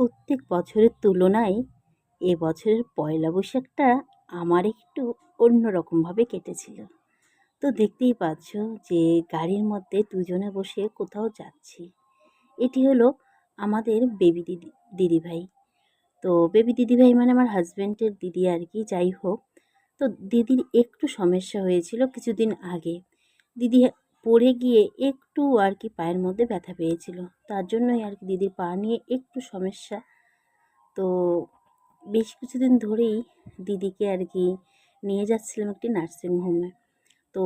প্রত্যেক বছরের তুলনায় এ বছরের পয়লা বৈশাখটা আমার একটু অন্য রকমভাবে কেটেছিল। তো দেখতেই পাচ্ছ যে গাড়ির মধ্যে দুজনে বসে কোথাও যাচ্ছি। এটি হলো আমাদের বেবি দিদি, দিদিভাই। তো বেবি দিদিভাই মানে আমার হাজব্যান্ডের দিদি আর কি, যাই হোক। তো দিদির একটু সমস্যা হয়েছিল কিছুদিন আগে। দিদি পড়ে গিয়ে একটু আর কি পায়ের মধ্যে ব্যথা পেয়েছিল। তার জন্যই আর কি দিদির পা নিয়ে একটু সমস্যা। তো বেশ কিছুদিন ধরেই দিদিকে আর কি নিয়ে যাচ্ছিলাম একটি নার্সিংহোমে তো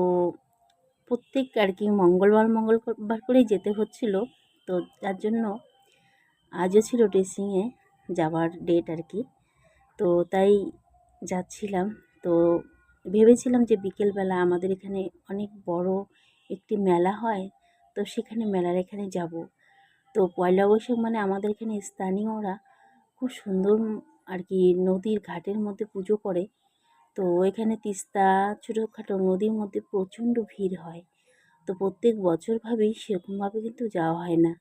প্রত্যেক আর কি মঙ্গলবার মঙ্গলবার করেই যেতে হচ্ছিল। তো তার জন্য আজও ছিল ড্রেসিংয়ে যাওয়ার ডেট আর কি। তো তাই যাচ্ছিলাম। তো ভেবেছিলাম যে বিকেলবেলা আমাদের এখানে অনেক বড় একটি মেলা হয়, তো সেখানে মেলার এখানে যাব। তো পয়লা বৈশাখ মানে আমাদের এখানে স্থানীয়রা খুব সুন্দর আর কি নদীর ঘাটের মধ্যে পুজো করে। তো এখানে তিস্তা, ছোটোখাটো নদীর মধ্যে প্রচণ্ড ভিড় হয়। তো প্রত্যেক বছর ভাবেই সেরকমভাবে কিন্তু যাওয়া হয় না।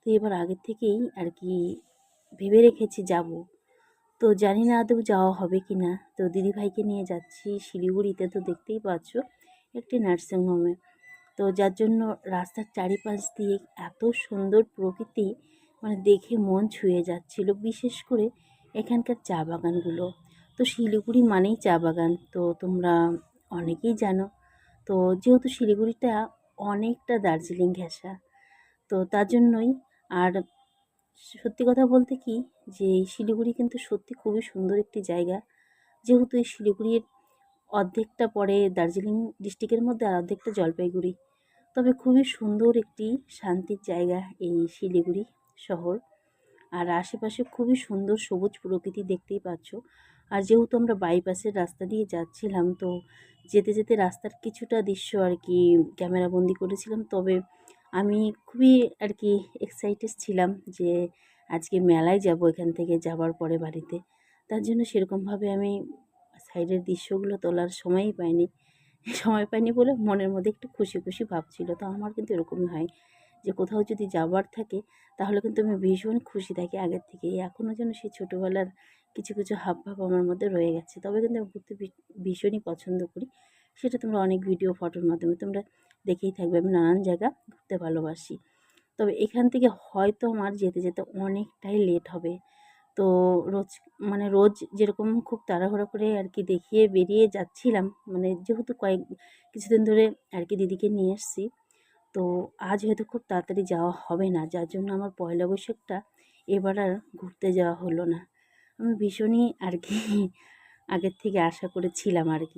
তো এবার আগের থেকেই আর কি ভেবে রেখেছি যাব। তো জানি না আদৌ যাওয়া হবে কি না। তো দিদিভাইকে নিয়ে যাচ্ছি শিলিগুড়িতে, তো দেখতেই পাচ্ছ একটি নার্সিংহোমে। তো যার জন্য রাস্তার চারিপাশ দিয়ে এত সুন্দর প্রকৃতি মানে দেখে মন ছুঁয়ে যাচ্ছিল, বিশেষ করে এখানকার চা বাগানগুলো। তো শিলিগুড়ি মানেই চা বাগান। তো তোমরা অনেকেই জানো, তো যেহেতু শিলিগুড়িটা অনেকটা দার্জিলিং ঘেঁষা, তো তার জন্যই আর সত্যি কথা বলতে কি যে, শিলিগুড়ি কিন্তু সত্যি খুবই সুন্দর একটি জায়গা। যেহেতু এই শিলিগুড়ির অর্ধেকটা পড়ে দার্জিলিং ডিস্ট্রিক্টের মধ্যে আর অর্ধেকটা জলপাইগুড়ি। তবে খুবই সুন্দর একটি শান্তির জায়গা এই শিলিগুড়ি শহর। আর আশেপাশে খুবই সুন্দর সবুজ প্রকৃতি দেখতেই পাচ্ছ। আর যেহেতু আমরা বাইপাসের রাস্তা দিয়ে যাচ্ছিলাম, তো যেতে যেতে রাস্তার কিছুটা দৃশ্য আর কি ক্যামেরাবন্দি করেছিলাম। তবে আমি খুবই আর কি এক্সাইটেড ছিলাম যে আজকে মেলায় যাব এখান থেকে যাবার পরে বাড়িতে। তার জন্য সেরকমভাবে আমি সাইডের দৃশ্যগুলো তোলার সময়ই পাইনি। সময় পাইনি বলে মনের মধ্যে একটু খুশি খুশি ভাব ছিল তো আমার কিন্তু এরকমই হয় যে কোথাও যদি যাবার থাকে তাহলে কিন্তু আমি ভীষণ খুশি থাকি আগের থেকে এখনও যেন সেই ছোটোবেলার কিছু কিছু হাব ভাব আমার মধ্যে রয়ে গেছে। তবে কিন্তু আমি ঘুরতে ভীষণই পছন্দ করি। সেটা তোমরা অনেক ভিডিও, ফটোর মাধ্যমে তোমরা দেখেই থাকবে। আমি নানান জায়গা ঘুরতে ভালোবাসি। তবে এখান থেকে হয়তো আমার যেতে যেতে অনেকটাই লেট হবে। তো রোজ মানে রোজ যেরকম খুব তাড়াহুড়ো করে আর কি দেখিয়ে বেরিয়ে যাচ্ছিলাম মানে যেহেতু কয়েক, কিছুদিন ধরে আর কি দিদিকে নিয়ে এসছি, তো আজ হয়তো খুব তাড়াতাড়ি যাওয়া হবে না, যার জন্য আমার পয়লা বৈশাখটা এবার আর ঘুরতে যাওয়া হলো না। আমি ভীষণই আর কি আগের থেকে আশা করেছিলাম আর কি।